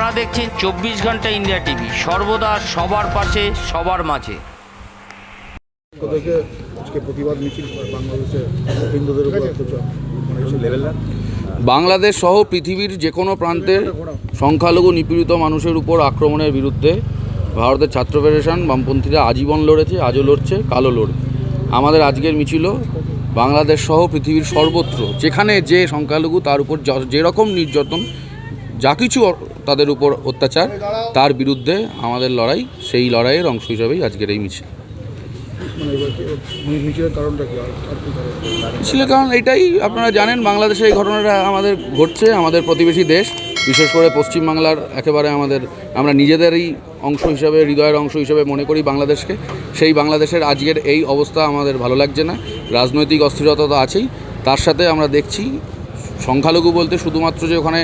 আপনারা দেখছেন চব্বিশ ঘণ্টা ইন্ডিয়া টিভি। সর্বদা সবার পাশে সবার মাঝে। পক্ষ আজকে প্রতিবাদ মিছিল বাংলাদেশে হিন্দুদের উপর অত্যাচার। এইসব লেভেলটা বাংলাদেশ সহ পৃথিবীর যে কোনো প্রান্তের সংখ্যালঘু নিপীড়িত মানুষের উপর আক্রমণের বিরুদ্ধে ভারতের ছাত্র ফেডারেশন বামপন্থীরা আজীবন লড়েছে আজও লড়ছে কালো লড়বে। আমাদের আজকের মিছিল বাংলাদেশ সহ পৃথিবীর সর্বত্র যেখানে যে সংখ্যালঘু তার উপর যেরকম নির্যাতন যা কিছু তাদের উপর অত্যাচার, তার বিরুদ্ধে আমাদের লড়াই, সেই লড়াইয়ের অংশ হিসাবেই আজকের এই মিছিল। ছিল কারণ এটাই, আপনারা জানেন বাংলাদেশে এই ঘটনাটা আমাদের ঘটছে, আমাদের প্রতিবেশী দেশ, বিশেষ করে পশ্চিমবাংলার একেবারে আমাদের, আমরা নিজেদেরই অংশ হিসাবে, হৃদয়ের অংশ হিসাবে মনে করি বাংলাদেশকে। সেই বাংলাদেশের আজকের এই অবস্থা আমাদের ভালো লাগছে না, রাজনৈতিক অস্থিরতা তো আছেই, তার সাথে আমরা দেখছি সংখ্যালঘু বলতে শুধুমাত্র যে ওখানে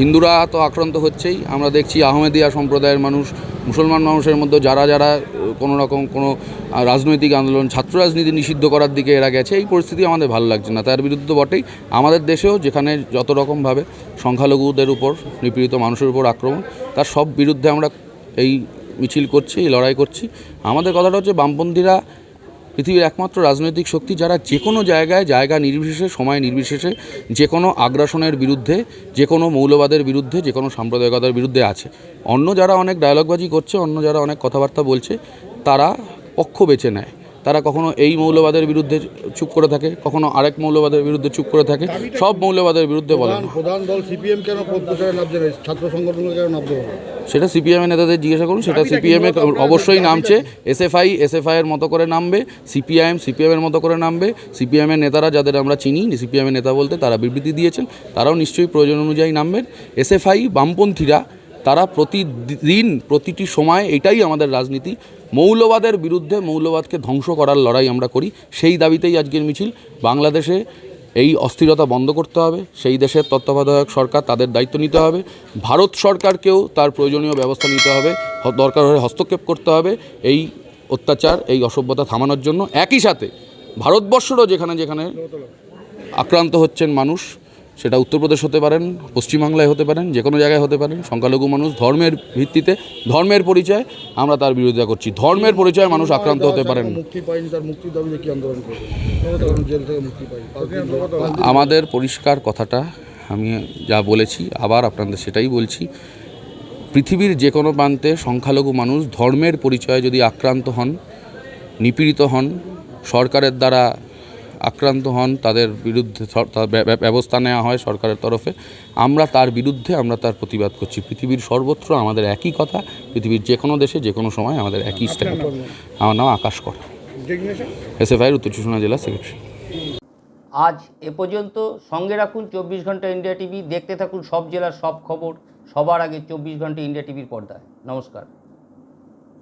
হিন্দুরা তো আক্রান্ত হচ্ছেই। আমরা দেখছি আহমেদিয়া সম্প্রদায়ের মানুষ, মুসলমান মানুষের মধ্যে যারা যারা কোনো রকম কোনো রাজনৈতিক আন্দোলন, ছাত্র রাজনীতি নিষিদ্ধ করার দিকে এরা গেছে, এই পরিস্থিতি আমাদের ভালো লাগছে না। তার বিরুদ্ধে বটেই। আমাদের দেশেও যেখানে যত রকমভাবে সংখ্যালঘুদের উপর, নিপীড়িত মানুষের উপর আক্রমণ, তার সব বিরুদ্ধে আমরা এই মিছিল করছি, এই লড়াই করছি। আমাদের কথাটা হচ্ছে বামপন্থীরা পৃথিবীর একমাত্র রাজনৈতিক শক্তি যারা যে কোনো জায়গায় জায়গা নির্বিশেষে, সময় নির্বিশেষে, যে কোনো আগ্রাসনের বিরুদ্ধে, যে কোনো মৌলবাদের বিরুদ্ধে, যে কোনো সাম্প্রদায়িকতার বিরুদ্ধে আছে। অন্য যারা অনেক ডায়লগবাজি করছে, অন্য যারা অনেক কথাবার্তা বলছে, তারা পক্ষ বেছে নেয়। তারা কখনো এই মৌলবাদের বিরুদ্ধে চুপ করে থাকে কখনো আরেক মৌলবাদের বিরুদ্ধে চুপ করে থাকে সব মৌলবাদের বিরুদ্ধে বলে প্রধান দল সিপিএম কেন ছাত্র সংগঠনগুলো কেন সেটা সিপিএমের নেতাদের জিজ্ঞাসা করুন সেটা সিপিএমে অবশ্যই নামছে এসএফআই এসএফআই এর মতো করে নামবে সিপিআইএম সিপিএমের মতো করে নামবে সিপিএমের নেতারা যাদের আমরা চিনি সিপিএমের নেতা বলতে তারা বিবৃতি দিয়েছেন তারাও নিশ্চয়ই প্রয়োজন অনুযায়ী নামবেন। এসএফআই বামপন্থীরা তারা প্রতিদিন, প্রতিটি সময় এটাই আমাদের রাজনীতি। মৌলবাদের বিরুদ্ধে মৌলবাদকে ধ্বংস করার লড়াই আমরা করি। সেই দাবিতেই আজকের মিছিল। বাংলাদেশে এই অস্থিরতা বন্ধ করতে হবে। সেই দেশের তত্ত্বাবধায়ক সরকার তাদের দায়িত্ব নিতে হবে। ভারত সরকারকেও তার প্রয়োজনীয় ব্যবস্থা নিতে হবে। দরকার হলে হস্তক্ষেপ করতে হবে। এই অত্যাচার, এই অসভ্যতা থামানোর জন্য একই সাথে ভারতবর্ষেরও যেখানে যেখানে আক্রান্ত হচ্ছেন মানুষ সেটা উত্তরপ্রদেশ হতে পারেন পশ্চিমবাংলায় হতে পারেন যে কোনো জায়গায় হতে পারেন সংখ্যালঘু মানুষ ধর্মের ভিত্তিতে ধর্মের পরিচয় আমরা তার বিরোধিতা করছি। ধর্মের পরিচয়ে মানুষ আক্রান্ত হতে পারেন। আমাদের পরিষ্কার কথাটা আমি যা বলেছি আবার আপনাদের সেটাই বলছি। পৃথিবীর যে কোনো প্রান্তে সংখ্যালঘু মানুষ ধর্মের পরিচয়ে যদি আক্রান্ত হন নিপীড়িত হন সরকারের দ্বারা আক্রান্ত হন তাদের বিরুদ্ধে ব্যবস্থা নেওয়া হয় সরকারের তরফে। আমরা তার বিরুদ্ধে আমরা তার প্রতিবাদ করছি। পৃথিবীর সর্বত্র আমাদের একই কথা পৃথিবীর যে কোনো দেশে যে কোনো সময় আমাদের একই স্ট্যান্ড আমার নাম আকাশ কর। এস এফ এসএফআইয়ের উত্তর চব্বিশ জেলা সেক্রেটারি। আজ এ পর্যন্ত সঙ্গে রাখুন চব্বিশ ঘণ্টা ইন্ডিয়া টিভি। দেখতে থাকুন সব জেলার সব খবর। সবার আগে চব্বিশ ঘণ্টা ইন্ডিয়া টিভির পর্দায়। নমস্কার।